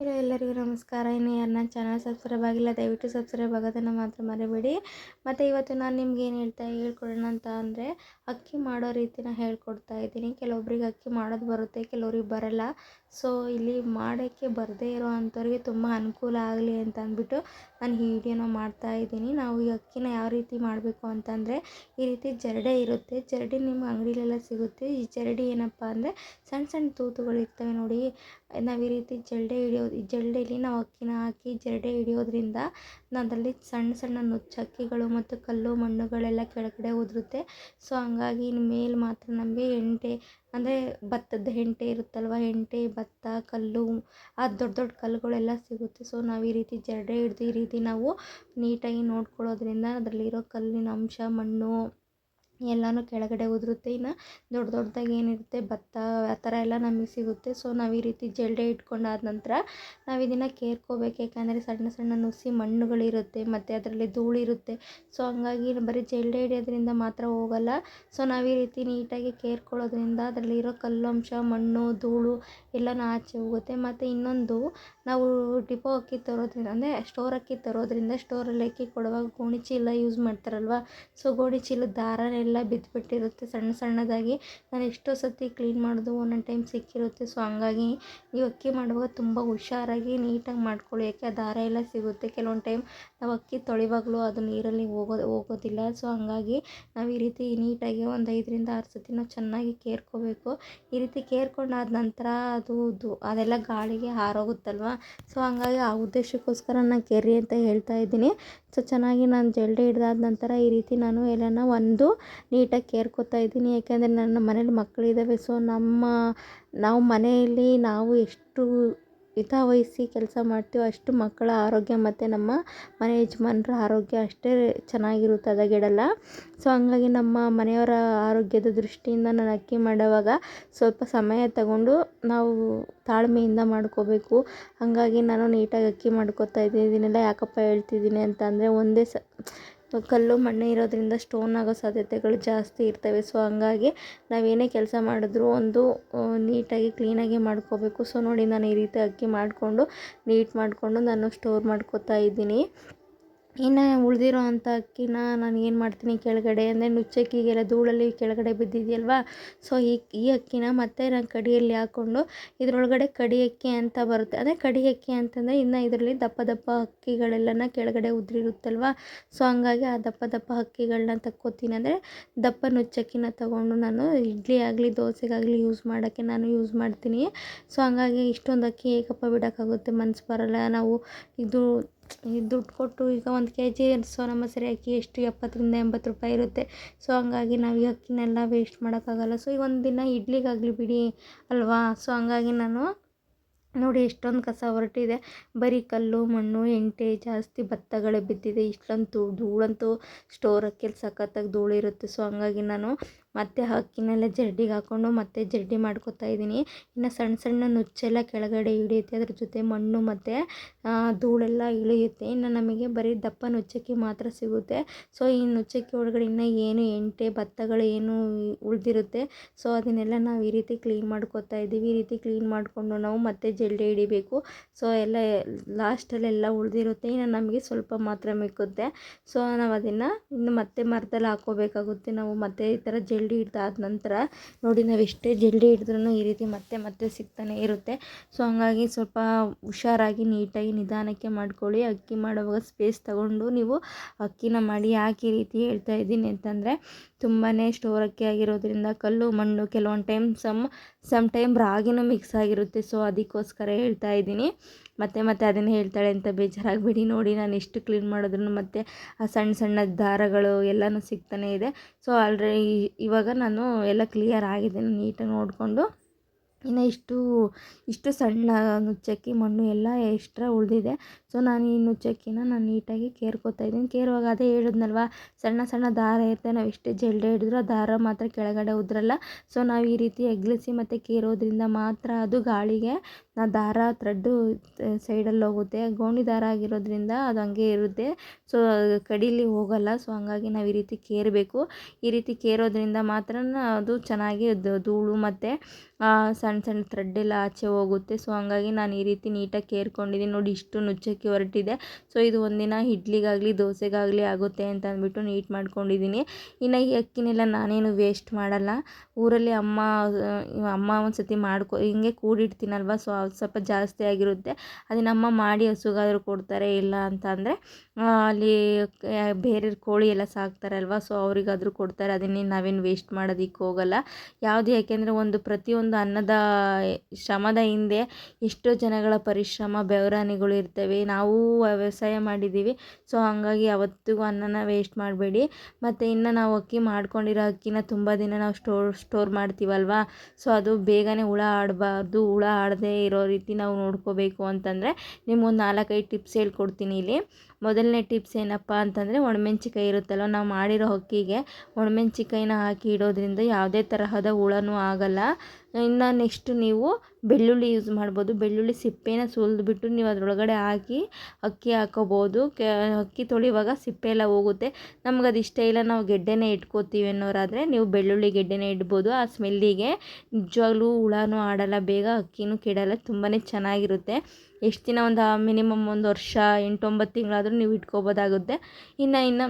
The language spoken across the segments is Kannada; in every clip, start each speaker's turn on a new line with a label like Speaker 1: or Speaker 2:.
Speaker 1: ಹಲೋ ಎಲ್ಲರಿಗೂ ನಮಸ್ಕಾರ. ಇನ್ನು ಯಾರು ನನ್ನ ಚಾನಲ್ ಸಬ್ಸ್ಕ್ರೈಬ್ ಆಗಿಲ್ಲ, ದಯವಿಟ್ಟು ಸಬ್ಸ್ಕ್ರೈಬ್ ಆಗೋದನ್ನು ಮಾತ್ರ ಮರಿಬೇಡಿ. ಮತ್ತು ಇವತ್ತು ನಾನು ನಿಮ್ಗೆ ಏನು ಹೇಳ್ತಾ ಹೇಳ್ಕೊಡೋಣ ಅಂತ ಅಂದರೆ ಅಕ್ಕಿ ಮಾಡೋ ರೀತಿನ ಹೇಳ್ಕೊಡ್ತಾ ಇದ್ದೀನಿ. ಕೆಲವೊಬ್ರಿಗೆ ಅಕ್ಕಿ ಮಾಡೋದು ಬರುತ್ತೆ, ಕೆಲವ್ರಿಗೆ ಬರಲ್ಲ. ಸೊ ಇಲ್ಲಿ ಮಾಡೋಕ್ಕೆ ಬರದೇ ಇರೋ ಅಂಥವ್ರಿಗೆ ತುಂಬ ಅನುಕೂಲ ಆಗಲಿ ಅಂತ ಅಂದ್ಬಿಟ್ಟು ನಾನು ಈ ವಿಡಿಯೋನ ಮಾಡ್ತಾ ಇದ್ದೀನಿ. ನಾವು ಈ ಅಕ್ಕಿನ ಯಾವ ರೀತಿ ಮಾಡಬೇಕು ಅಂತಂದರೆ, ಈ ರೀತಿ ಜರಡೆ ಇರುತ್ತೆ. ಜರಡಿ ನಿಮ್ಮ ಅಂಗಡಿಲೆಲ್ಲ ಸಿಗುತ್ತೆ. ಈ ಜರಡಿ ಏನಪ್ಪ ಅಂದರೆ ಸಣ್ಣ ಸಣ್ಣ ತೂತುಗಳು ಇರ್ತವೆ ನೋಡಿ. ನಾವು ಈ ರೀತಿ ಜರಡೆ ಹಿಡಿಯೋದು, ಈ ಜರಡಿಲಿ ನಾವು ಅಕ್ಕಿನ ಹಾಕಿ ಜರಡೆ ಹಿಡಿಯೋದ್ರಿಂದ ಅದರಲ್ಲಿ ಸಣ್ಣ ಸಣ್ಣ ನುಚ್ಚಕ್ಕಿಗಳು ಮತ್ತು ಕಲ್ಲು ಮಣ್ಣುಗಳೆಲ್ಲ ಕೆಳಗಡೆ ಉದುರುತ್ತೆ. ಸೊ ಹಂಗಾಗಿ ಮೇಲೆ ಮಾತ್ರ ನಮಗೆ ಹೆಂಟೆ, ಅಂದರೆ ಭತ್ತದ ಹೆಂಟೆ ಇರುತ್ತಲ್ವ, ಹೆಂಟೆ, ಭತ್ತ, ಕಲ್ಲು, ಆ ದೊಡ್ಡ ದೊಡ್ಡ ಕಲ್ಲುಗಳೆಲ್ಲ ಸಿಗುತ್ತೆ. ಸೊ ನಾವು ಈ ರೀತಿ ಜರಡೆ ಹಿಡ್ದು ಈ ರೀತಿ ನಾವು ನೀಟಾಗಿ ನೋಡ್ಕೊಳ್ಳೋದ್ರಿಂದ ಅದರಲ್ಲಿರೋ ಕಲ್ಲಿನ ಅಂಶ, ಮಣ್ಣು ಎಲ್ಲನೂ ಕೆಳಗಡೆ ಉದುರುತ್ತೆ. ಇನ್ನು ದೊಡ್ಡ ದೊಡ್ಡದಾಗಿ ಏನಿರುತ್ತೆ, ಭತ್ತ ಆ ಥರ ಎಲ್ಲ ನಮಗೆ ಸಿಗುತ್ತೆ. ಸೊ, ನಾವು ಈ ರೀತಿ ಜಲ್ಡೆ ಇಟ್ಕೊಂಡಾದ ನಂತರ ನಾವು ಇದನ್ನು ಕೇರ್ಕೋಬೇಕು. ಯಾಕಂದರೆ ಸಣ್ಣ ಸಣ್ಣ ನುಸಿ ಮಣ್ಣುಗಳಿರುತ್ತೆ, ಮತ್ತು ಅದರಲ್ಲಿ ಧೂಳಿರುತ್ತೆ. ಸೊ, ಹಂಗಾಗಿ ಬರೀ ಜಲ್ಡೆ ಹಿಡಿಯೋದ್ರಿಂದ ಮಾತ್ರ ಹೋಗಲ್ಲ. ಸೊ, ನಾವು ಈ ರೀತಿ ನೀಟಾಗಿ ಕೇರ್ಕೊಳ್ಳೋದ್ರಿಂದ ಅದರಲ್ಲಿರೋ ಕಲ್ಲಂಶ, ಮಣ್ಣು, ಧೂಳು ಎಲ್ಲನೂ ಆಚೆ ಹೋಗುತ್ತೆ. ಮತ್ತು ಇನ್ನೊಂದು, ನಾವು ಡಿಪೋ ಅಕ್ಕಿ ತರೋದ್ರಿಂದ, ಅಂದರೆ ಸ್ಟೋರ್ ಅಕ್ಕಿ ತರೋದ್ರಿಂದ ಸ್ಟೋರಲ್ಲಿ ಅಕ್ಕಿ ಕೊಡುವಾಗ ಗೋಣಿ ಚೀಲ ಯೂಸ್ ಮಾಡ್ತಾರಲ್ವ? ಸೊ ಗೋಣಿ ಚೀಲದ ದಾರನೇ ಎಲ್ಲ ಬಿದ್ದುಬಿಟ್ಟಿರುತ್ತೆ ಸಣ್ಣ ಸಣ್ಣದಾಗಿ. ನಾನು ಎಷ್ಟೋ ಸತಿ ಕ್ಲೀನ್ ಮಾಡೋದು ಒಂದೊಂದು ಟೈಮ್ ಸಿಕ್ಕಿರುತ್ತೆ. ಸೊ ಹಂಗಾಗಿ ನೀವು ಅಕ್ಕಿ ಮಾಡುವಾಗ ತುಂಬ ಹುಷಾರಾಗಿ ನೀಟಾಗಿ ಮಾಡ್ಕೊಳ್ಳಿ. ಯಾಕೆ? ದಾರ ಎಲ್ಲ ಸಿಗುತ್ತೆ. ಕೆಲವೊಂದು ಟೈಮ್ ನಾವು ಅಕ್ಕಿ ತೊಳಿವಾಗಲೂ ಅದು ನೀರಲ್ಲಿ ಹೋಗೋ, ಹೋಗೋದಿಲ್ಲ. ಸೊ ಹಂಗಾಗಿ ನಾವು ಈ ರೀತಿ ನೀಟಾಗಿ ಒಂದು ಐದರಿಂದ ಆರು ಸತಿ ನಾವು ಚೆನ್ನಾಗಿ ಕೇರ್ಕೋಬೇಕು. ಈ ರೀತಿ ಕೇರ್ಕೊಂಡಾದ ನಂತರ ಅದು ಅದೆಲ್ಲ ಗಾಳಿಗೆ ಹಾರೋಗುತ್ತಲ್ವ? ಸೊ ಹಂಗಾಗಿ ಆ ಉದ್ದೇಶಕ್ಕೋಸ್ಕರ ನಾನು ಕೆರಿ ಅಂತ ಹೇಳ್ತಾ ಇದ್ದೀನಿ. ಸೊ ಚೆನ್ನಾಗಿ ನಾನು ಜಲ್ಡಿ ಹಿಡ್ದಾದ ನಂತರ ಈ ರೀತಿ ನಾನು ಎಲ್ಲನ ಒಂದು ನೀಟಾಗಿ ಕೇರ್ಕೊತಾ ಇದ್ದೀನಿ, ಯಾಕೆಂದರೆ ನನ್ನ ಮನೇಲಿ ಮಕ್ಕಳಿದ್ದಾವೆ ಸೊ ನಮ್ಮ, ನಾವು ಮನೆಯಲ್ಲಿ ನಾವು ಎಷ್ಟು ಹಿತವಹಿಸಿ ಕೆಲಸ ಮಾಡ್ತೀವೋ ಅಷ್ಟು ಮಕ್ಕಳ ಆರೋಗ್ಯ ಮತ್ತು ನಮ್ಮ ಮನೆ ಯಜಮಾನ್ರ ಆರೋಗ್ಯ ಅಷ್ಟೇ ಚೆನ್ನಾಗಿರುತ್ತೆ ಹದಗೆಡಲ್ಲ ಸೊ ಹಂಗಾಗಿ ನಮ್ಮ ಮನೆಯವರ ಆರೋಗ್ಯದ ದೃಷ್ಟಿಯಿಂದ ನಾನು ಅಕ್ಕಿ ಮಾಡುವಾಗ ಸ್ವಲ್ಪ ಸಮಯ ತಗೊಂಡು ನಾವು ತಾಳ್ಮೆಯಿಂದ ಮಾಡ್ಕೋಬೇಕು. ಹಾಗಾಗಿ ನಾನು ನೀಟಾಗಿ ಅಕ್ಕಿ ಮಾಡ್ಕೊತಾ ಇದ್ದೀನಿ, ಇದನ್ನೆಲ್ಲ ಯಾಕಪ್ಪ ಹೇಳ್ತಿದ್ದೀನಿ ಅಂತ ಅಂದರೆ ಒಂದೇ ಸ ಕಲ್ಲು ಮಣ್ಣು ಇರೋದ್ರಿಂದ ಸ್ಟೋನ್ ಆಗೋ ಸಾಧ್ಯತೆಗಳು ಜಾಸ್ತಿ ಇರ್ತವೆ. ಸೊ ಹಂಗಾಗಿ ನಾವೇನೇ ಕೆಲಸ ಮಾಡಿದ್ರೂ ಒಂದು ನೀಟಾಗಿ ಕ್ಲೀನಾಗಿ ಮಾಡ್ಕೋಬೇಕು. ಸೊ ನೋಡಿ ನಾನು ಈ ರೀತಿ ಅಕ್ಕಿ ಮಾಡಿಕೊಂಡು ನೀಟ್ ಮಾಡಿಕೊಂಡು ನಾನು ಸ್ಟೋರ್ ಮಾಡ್ಕೋತಾ ಇದ್ದೀನಿ. ಇನ್ನು ಉಳಿದಿರೋ ಅಂಥ ಅಕ್ಕಿನ ನಾನು ಏನು ಮಾಡ್ತೀನಿ ಕೆಳಗಡೆ ಅಂದರೆ ನುಚ್ಚಕ್ಕಿಗೆಲ್ಲ ಧೂಳಲ್ಲಿ ಕೆಳಗಡೆ ಬಿದ್ದಿದೆಯಲ್ವಾ? ಸೊ ಈ ಈ ಅಕ್ಕಿನ ಮತ್ತೆ ನಾನು ಕಡಿಯಲ್ಲಿ ಹಾಕ್ಕೊಂಡು ಇದರೊಳಗಡೆ ಕಡಿ ಅಕ್ಕಿ ಅಂತ ಬರುತ್ತೆ. ಅದೇ ಕಡಿ ಅಕ್ಕಿ ಅಂತಂದರೆ ಇನ್ನು ಇದರಲ್ಲಿ ದಪ್ಪ ದಪ್ಪ ಅಕ್ಕಿಗಳೆಲ್ಲನ ಕೆಳಗಡೆ ಉದುರಿರುತ್ತಲ್ವ? ಸೊ ಹಂಗಾಗಿ ಆ ದಪ್ಪ ದಪ್ಪ ಅಕ್ಕಿಗಳನ್ನ ತಕ್ಕೋತೀನಿ. ಅಂದರೆ ದಪ್ಪ ನುಚ್ಚಕ್ಕಿನ ತಗೊಂಡು ನಾನು ಇಡ್ಲಿ ಆಗಲಿ, ದೋಸೆಗಾಗಲಿ ಯೂಸ್ ಮಾಡೋಕ್ಕೆ ನಾನು ಯೂಸ್ ಮಾಡ್ತೀನಿ. ಸೊ ಹಂಗಾಗಿ ಇಷ್ಟೊಂದು ಅಕ್ಕಿ ಏಕಪ್ಪ ಬಿಡೋಕ್ಕಾಗುತ್ತೆ, ಮನ್ಸು ಬರೋಲ್ಲ. ನಾವು ಇದು ಈ ದುಡ್ಡು ಕೊಟ್ಟು ಈಗ ಒಂದು ಕೆ ಜಿ ಸೋನಾ ಮಸೂರಿ ಅಕ್ಕಿ ಎಷ್ಟು ಎಪ್ಪತ್ತರಿಂದ ಎಂಬತ್ತು ರೂಪಾಯಿ ಇರುತ್ತೆ. ಸೊ ಹಂಗಾಗಿ ನಾವು ಈ ಅಕ್ಕಿನೆಲ್ಲ ವೇಸ್ಟ್ ಮಾಡೋಕ್ಕಾಗಲ್ಲ. ಸೊ ಈಗ ಒಂದು ದಿನ ಇಡ್ಲಿಗಾಗಲಿ ಬಿಡಿ ಅಲ್ವಾ? ಸೊ ಹಂಗಾಗಿ ನಾನು ನೋಡಿ ಎಷ್ಟೊಂದು ಕಸ ಹೊರಟಿದೆ. ಬರೀ ಕಲ್ಲು, ಮಣ್ಣು, ಎಂಟೆ, ಜಾಸ್ತಿ ಭತ್ತಗಳೇ ಬಿದ್ದಿದೆ. ಇಷ್ಟೊಂದು ಧೂಳಂತೂ ಸ್ಟೋರ್ ಅಕ್ಕಿಯಲ್ಲಿ ಸಖತ್ತಾಗಿ ಧೂಳಿರುತ್ತೆ. ಸೊ ಹಂಗಾಗಿ ನಾನು ಮತ್ತೆ ಹಕ್ಕಿನೆಲ್ಲ ಜಡ್ಡಿಗೆ ಹಾಕ್ಕೊಂಡು ಮತ್ತೆ ಜಡ್ಡಿ ಮಾಡ್ಕೊತಾ ಇದ್ದೀನಿ. ಇನ್ನು ಸಣ್ಣ ಸಣ್ಣ ನುಚ್ಚೆಲ್ಲ ಕೆಳಗಡೆ ಇಳಿಯುತ್ತೆ ಅದ್ರ ಜೊತೆ ಮಣ್ಣು ಮತ್ತು ಧೂಳೆಲ್ಲ ಇಳಿಯುತ್ತೆ. ಇನ್ನು ನಮಗೆ ಬರೀ ದಪ್ಪ ನುಚ್ಚಕ್ಕಿ ಮಾತ್ರ ಸಿಗುತ್ತೆ. ಸೊ ಈ ನುಚ್ಚಕ್ಕಿ ಒಳಗಡೆ ಇನ್ನೂ ಏನು ಎಂಟೆ ಭತ್ತಗಳು ಏನು ಉಳಿದಿರುತ್ತೆ. ಸೊ ಅದನ್ನೆಲ್ಲ ನಾವು ಈ ರೀತಿ ಕ್ಲೀನ್ ಮಾಡ್ಕೊತಾ ಇದ್ದೀವಿ. ಈ ರೀತಿ ಕ್ಲೀನ್ ಮಾಡಿಕೊಂಡು ನಾವು ಮತ್ತೆ ಜಲ್ಡಿ ಹಿಡಿಬೇಕು. ಸೊ ಎಲ್ಲ ಲಾಸ್ಟಲ್ಲೆಲ್ಲ ಉಳಿದಿರುತ್ತೆ. ಇನ್ನು ನಮಗೆ ಸ್ವಲ್ಪ ಮಾತ್ರ ಮಿಕ್ಕುತ್ತೆ. ಸೊ ನಾವು ಅದನ್ನು ಇನ್ನು ಮತ್ತೆ ಮರದಲ್ಲಿ ಹಾಕೋಬೇಕಾಗುತ್ತೆ. ನಾವು ಮತ್ತೆ ಈ ಥರ ಜಲ್ಡಿ ಜಲ್ಡಿ ಆದ ನಂತರ ನೋಡಿ ನಾವು ಎಷ್ಟೇ ಜಲ್ಡಿ ಹಿಡಿದ್ರೂ ಈ ರೀತಿ ಮತ್ತೆ ಮತ್ತೆ ಸಿಗ್ತಾನೆ ಇರುತ್ತೆ. ಸೊ ಹಂಗಾಗಿ ಸ್ವಲ್ಪ ಹುಷಾರಾಗಿ, ನೀಟಾಗಿ ನಿಧಾನಕ್ಕೆ ಮಾಡ್ಕೊಳ್ಳಿ. ಅಕ್ಕಿ ಮಾಡುವಾಗ ಸ್ಪೇಸ್ ತಗೊಂಡು ನೀವು ಅಕ್ಕಿನ ಮಾಡಿ ಯಾಕೆ ಈ ರೀತಿ ಹೇಳ್ತಾ ಇದ್ದೀನಿ ಅಂತಂದರೆ ತುಂಬಾ ಸ್ಟೋರ್ ಅಕ್ಕಿ ಆಗಿರೋದ್ರಿಂದ ಕಲ್ಲು, ಮಣ್ಣು ಕೆಲವೊಂದು ಟೈಮ್ ಸಮ್ ಸಮ್ ಟೈಮ್ ರಾಗಿನೂ ಮಿಕ್ಸ್ ಆಗಿರುತ್ತೆ. ಸೊ ಅದಕ್ಕೋಸ್ಕರ ಹೇಳ್ತಾ ಇದ್ದೀನಿ. ಮತ್ತೆ ಮತ್ತೆ ಅದನ್ನೇ ಹೇಳ್ತಾಳೆ ಅಂತ ಬೇಜಾರಾಗಬೇಡಿ. ನೋಡಿ ನಾನು ಎಷ್ಟು ಕ್ಲೀನ್ ಮಾಡಿದ್ರು ಮತ್ತು ಆ ಸಣ್ಣ ಸಣ್ಣ ದಾರಗಳು ಎಲ್ಲನೂ ಸಿಗ್ತಾನೆ ಇದೆ. ಸೊ ಆಲ್ರೆಡಿ ಇವಾಗ ನಾನು ಎಲ್ಲ ಕ್ಲಿಯರ್ ಆಗಿದೆ ನೀಟಾಗಿ ನೋಡಿಕೊಂಡು ಇನ್ನು ಇಷ್ಟು ಇಷ್ಟು ಸಣ್ಣ ನುಚ್ಚಕ್ಕಿ ಮಣ್ಣು ಎಲ್ಲ ಎಕ್ಸ್ಟ್ರಾ ಉಳಿದಿದೆ. ಸೊ ನಾನು ಈ ನುಚ್ಚಕ್ಕಿನ ನಾನು ನೀಟಾಗಿ ಕೇರ್ಕೋತಾ ಇದ್ದೀನಿ. ಕೇರುವಾಗ ಅದೇ ಹೇಳಿದ್ನಲ್ವ, ಸಣ್ಣ ಸಣ್ಣ ದಾರ ಇರುತ್ತೆ. ನಾವು ಎಷ್ಟು ಜಲ್ಡೆ ಹಿಡಿದ್ರೂ ಆ ದಾರ ಮಾತ್ರ ಕೆಳಗಡೆ ಉದ್ರಲ್ಲ. ಸೊ ನಾವು ಈ ರೀತಿ ಎಗ್ಲಿಸಿ ಮತ್ತು ಕೇರೋದ್ರಿಂದ ಮಾತ್ರ ಅದು ಗಾಳಿಗೆ, ನಾ ದಾರ ಥ್ರೆಡ್ಡು ಸೈಡಲ್ಲಿ ಹೋಗುತ್ತೆ. ಗೋಣಿ ದಾರ ಆಗಿರೋದ್ರಿಂದ ಅದು ಹಂಗೆ ಇರುತ್ತೆ. ಸೊ ಕಡೀಲಿ ಹೋಗಲ್ಲ. ಸೊ ಹಂಗಾಗಿ ನಾವು ಈ ರೀತಿ ಕೇರಬೇಕು. ಈ ರೀತಿ ಕೇರೋದ್ರಿಂದ ಮಾತ್ರ ಅದು ಚೆನ್ನಾಗಿ ಧೂಳು ಮತ್ತು ಸಣ್ಣ ಸಣ್ಣ ಥ್ರೆಡ್ ಎಲ್ಲ ಆಚೆ ಹೋಗುತ್ತೆ. ಸೊ ಹಂಗಾಗಿ ನಾನು ಈ ರೀತಿ ನೀಟಾಗಿ ಕೇರ್ಕೊಂಡಿದ್ದೀನಿ. ನೋಡಿ, ಇಷ್ಟು ನುಚ್ಚಕ್ಕೆ ಹೊರಟಿದೆ. ಸೊ ಇದು ಒಂದಿನ ಇಡ್ಲಿಗಾಗಲಿ, ದೋಸೆಗಾಗಲಿ ಆಗುತ್ತೆ ಅಂತ ಅಂದ್ಬಿಟ್ಟು ನೀಟ್ ಮಾಡ್ಕೊಂಡಿದ್ದೀನಿ. ಇನ್ನು ಈ ಅಕ್ಕಿನೆಲ್ಲ ನಾನೇನು ವೇಸ್ಟ್ ಮಾಡಲ್ಲ. ಊರಲ್ಲಿ ಅಮ್ಮ ಅಮ್ಮ ಒಂದು ಸತಿ ಮಾಡ್ಕೊ, ಹಿಂಗೆ ಕೂಡಿಡ್ತೀನಲ್ವ? ಸೊ ಅದು ಸ್ವಲ್ಪ ಜಾಸ್ತಿ ಆಗಿರುತ್ತೆ. ಅದನ್ನ ಅಮ್ಮ ಮಾಡಿ ಹಸುಗಾದರೂ ಕೊಡ್ತಾರೆ, ಇಲ್ಲ ಅಂತ ಅಂದರೆ ಅಲ್ಲಿ ಬೇರೆ ಕೋಳಿ ಎಲ್ಲ ಅಲ್ವಾ ಸೊ ಅವರಿಗಾದರೂ ಕೊಡ್ತಾರೆ. ಅದನ್ನೇ ನಾವೇನು ವೇಸ್ಟ್ ಮಾಡೋದಕ್ಕೆ ಹೋಗಲ್ಲ. ಯಾವುದು, ಯಾಕೆಂದರೆ ಒಂದು ಪ್ರತಿಯೊಂದು ಅನ್ನದ ಶ್ರಮದ ಹಿಂದೆ ಎಷ್ಟೋ ಜನಗಳ ಪರಿಶ್ರಮ ಬೆವರಾನಿಗಳು ಇರ್ತವೆ. ನಾವು ವ್ಯವಸಾಯ ಮಾಡಿದ್ದೀವಿ. ಸೊ, ಹಾಗಾಗಿ ಯಾವತ್ತಿಗೂ ಅನ್ನನ ವೇಸ್ಟ್ ಮಾಡಬೇಡಿ. ಮತ್ತು ಇನ್ನು ನಾವು ಅಕ್ಕಿ ಮಾಡ್ಕೊಂಡಿರೋ ಅಕ್ಕಿನ ತುಂಬ ದಿನ ನಾವು ಸ್ಟೋರ್ ಸ್ಟೋರ್ ಮಾಡ್ತೀವಲ್ವ? ಸೊ, ಅದು ಬೇಗನೆ ಹುಳ ಆಡಬಾರ್ದು. ಹುಳ ಆಡದೇ ಇರೋ ರೀತಿ ನಾವು ನೋಡ್ಕೋಬೇಕು ಅಂತಂದರೆ ನಿಮ್ಗೊಂದು ನಾಲ್ಕೈದು ಟಿಪ್ಸ್ ಹೇಳ್ಕೊಡ್ತೀನಿ ಇಲ್ಲಿ. ಮೊದಲನೇ ಟಿಪ್ಸ್ ಏನಪ್ಪ ಅಂತಂದರೆ ಒಣಮೆಣ್ಸಿಕಾಯಿ ಇರುತ್ತಲ್ಲ, ನಾವು ಮಾಡಿರೋ ಅಕ್ಕಿಗೆ ಒಣಮೆಣ್ಸಿಕಾಯಿನ ಹಾಕಿ ಇಡೋದ್ರಿಂದ ಯಾವುದೇ ತರಹದ ಹುಳನೂ ಆಗಲ್ಲ. ಇನ್ನು ನೆಕ್ಸ್ಟ್ ನೀವು ಬೆಳ್ಳುಳ್ಳಿ ಯೂಸ್ ಮಾಡ್ಬೋದು. ಬೆಳ್ಳುಳ್ಳಿ ಸಿಪ್ಪೆನ ಸುಲಿದ್ಬಿಟ್ಟು ನೀವು ಅದರೊಳಗಡೆ ಹಾಕಿ ಅಕ್ಕಿ ಹಾಕೋಬೋದು. ಕೆ, ಅಕ್ಕಿ ತೊಳೆಯುವಾಗ ಸಿಪ್ಪೆ ಎಲ್ಲ ಹೋಗುತ್ತೆ. ನಮ್ಗೆ ಅದು ಇಷ್ಟ ಇಲ್ಲ, ನಾವು ಗೆಡ್ಡೆನೇ ಇಟ್ಕೋತೀವಿ ಅನ್ನೋರಾದರೆ ನೀವು ಬೆಳ್ಳುಳ್ಳಿ ಗೆಡ್ಡೆನೇ ಇಡ್ಬೋದು. ಆ ಸ್ಮೆಲ್ಲಿಗೆ ನಿಜವಾಗ್ಲೂ ಹುಳನೂ ಆಡಲ್ಲ, ಬೇಗ ಅಕ್ಕಿನೂ ಕೆಡಲ್ಲ ತುಂಬಾ ಚೆನ್ನಾಗಿರುತ್ತೆ. ಎಷ್ಟು ದಿನ ಒಂದು ಮಿನಿಮಮ್ ಒಂದು ವರ್ಷ ಎಂಟೊಂಬತ್ತು ತಿಂಗಳಾದರೂ ನೀವು ಇಟ್ಕೋಬೋದಾಗುತ್ತೆ. ಇನ್ನು ಇನ್ನು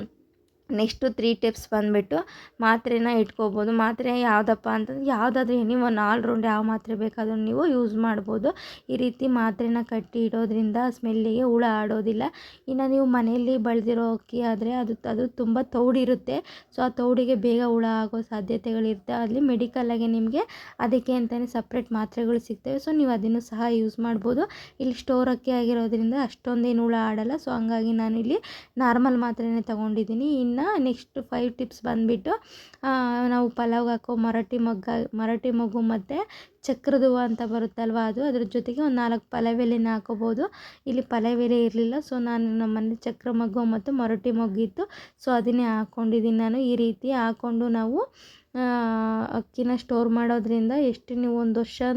Speaker 1: ನೆಕ್ಸ್ಟು ತ್ರೀ ಟಿಪ್ಸ್ ಬಂದುಬಿಟ್ಟು ಮಾತ್ರೆನ ಇಟ್ಕೋಬೋದು. ಮಾತ್ರೆ ಯಾವುದಪ್ಪ ಅಂತಂದ್ರೆ ಯಾವುದಾದ್ರೂ ಎನಿ ಒನ್ ಆಲ್ ರೌಂಡ್ ಯಾವ ಮಾತ್ರೆ ಬೇಕಾದರೂ ನೀವು ಯೂಸ್ ಮಾಡ್ಬೋದು. ಈ ರೀತಿ ಮಾತ್ರೆನ ಕಟ್ಟಿ ಇಡೋದ್ರಿಂದ ಸ್ಮೆಲ್ಲಿಗೆ ಹುಳ ಆಡೋದಿಲ್ಲ. ಇನ್ನು ನೀವು ಮನೆಯಲ್ಲಿ ಬೆಳೆದಿರೋ ಅಕ್ಕಿ ಆದರೆ ಅದು ಅದು ತುಂಬ ತೌಡಿರುತ್ತೆ. ಸೊ ಆ ತೌಡಿಗೆ ಬೇಗ ಹುಳ ಆಗೋ ಸಾಧ್ಯತೆಗಳಿರುತ್ತೆ. ಅಲ್ಲಿ ಮೆಡಿಕಲ್ಲಾಗೆ ನಿಮಗೆ ಅದಕ್ಕೆ ಅಂತಲೇ ಸಪ್ರೇಟ್ ಮಾತ್ರೆಗಳು ಸಿಗ್ತವೆ. ಸೊ ನೀವು ಅದನ್ನು ಸಹ ಯೂಸ್ ಮಾಡ್ಬೋದು. ಇಲ್ಲಿ ಸ್ಟೋರ್ ಅಕ್ಕಿ ಆಗಿರೋದ್ರಿಂದ ಅಷ್ಟೊಂದೇನು ಹುಳ ಆಡಲ್ಲ. ಸೊ ಹಂಗಾಗಿ ಇಲ್ಲಿ ನಾರ್ಮಲ್ ಮಾತ್ರೆನೇ ತೊಗೊಂಡಿದ್ದೀನಿ. ಇನ್ನು ಇನ್ನು ನೆಕ್ಸ್ಟ್ ಫೈವ್ ಟಿಪ್ಸ್ ಬಂದುಬಿಟ್ಟು ನಾವು ಪಲಾವ್ಗೆ ಹಾಕೋ ಮರಾಠಿ ಮೊಗ್ಗ ಮರಾಠಿ ಮೊಗ್ಗು ಮತ್ತು ಚಕ್ರದ ಹೂವು ಅಂತ ಬರುತ್ತಲ್ವ? ಅದು ಅದ್ರ ಜೊತೆಗೆ ಒಂದು ನಾಲ್ಕು ಪಲಾವ್ ಎಲೆನ ಹಾಕೋಬೋದು. ಇಲ್ಲಿ ಪಲಾವ್ ಎಲೆ ಇರಲಿಲ್ಲ. ಸೊ, ನಾನು ನಮ್ಮ ಮನೆ ಚಕ್ರ ಮಗ್ಗು ಮತ್ತು ಮರಾಠಿ ಮೊಗ್ಗಿತ್ತು ಸೊ, ಅದನ್ನೇ ಹಾಕ್ಕೊಂಡಿದ್ದೀನಿ ನಾನು. ಈ ರೀತಿ ಹಾಕ್ಕೊಂಡು ನಾವು ಅಕ್ಕಿನ ಸ್ಟೋರ್ ಮಾಡೋದ್ರಿಂದ ಎಷ್ಟು ನೀವು ಒಂದು ವರ್ಷದ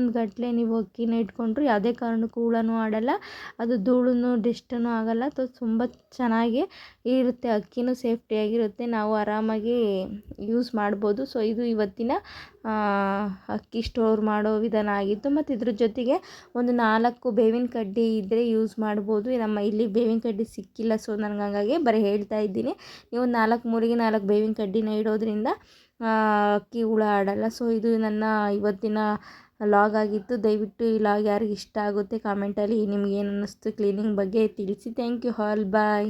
Speaker 1: ನೀವು ಅಕ್ಕಿನ ಇಟ್ಕೊಂಡ್ರು ಯಾವುದೇ ಕಾರಣಕ್ಕೂ ಹುಳನೂ ಆಡಲ್ಲ. ಅದು ಧೂಳೂ ಡಿಸ್ಟನೂ ಆಗಲ್ಲ. ಸೊ, ತುಂಬ ಚೆನ್ನಾಗಿ ಇರುತ್ತೆ. ಅಕ್ಕಿನೂ ಸೇಫ್ಟಿಯಾಗಿರುತ್ತೆ. ನಾವು ಆರಾಮಾಗಿ ಯೂಸ್ ಮಾಡ್ಬೋದು. ಸೊ, ಇದು ಇವತ್ತಿನ ಅಕ್ಕಿ ಸ್ಟೋರ್ ಮಾಡೋ ವಿಧಾನ ಆಗಿತ್ತು. ಮತ್ತು ಇದ್ರ ಜೊತೆಗೆ ಒಂದು ನಾಲ್ಕು ಬೇವಿನ ಕಡ್ಡಿ ಇದ್ದರೆ ಯೂಸ್ ಮಾಡ್ಬೋದು. ನಮ್ಮ ಇಲ್ಲಿ ಬೇವಿನ ಕಡ್ಡಿ ಸಿಕ್ಕಿಲ್ಲ ಸೊ ನನಗೆ ಹಂಗಾಗಿ ಬರೀ ಹೇಳ್ತಾ ಇದ್ದೀನಿ. ನೀವು ನಾಲ್ಕು ಮೂರಿಗೆ ನಾಲ್ಕು ಬೇವಿನ ಕಡ್ಡಿನ ಇಡೋದ್ರಿಂದ ಅಕ್ಕಿ ಹುಳ ಆಡಲ್ಲ. ಸೊ ಇದು ನನ್ನ ಇವತ್ತಿನ ಲಾಗ್ ಆಗಿತ್ತು. ದಯವಿಟ್ಟು ಈ ಲಾಗ್ ಯಾರಿಗೆ ಇಷ್ಟ ಆಗುತ್ತೆ ಕಾಮೆಂಟಲ್ಲಿ ನಿಮ್ಗೆ ಏನು ಅನ್ನಿಸ್ತು ಕ್ಲೀನಿಂಗ್ ಬಗ್ಗೆ ತಿಳಿಸಿ. Thank you all bye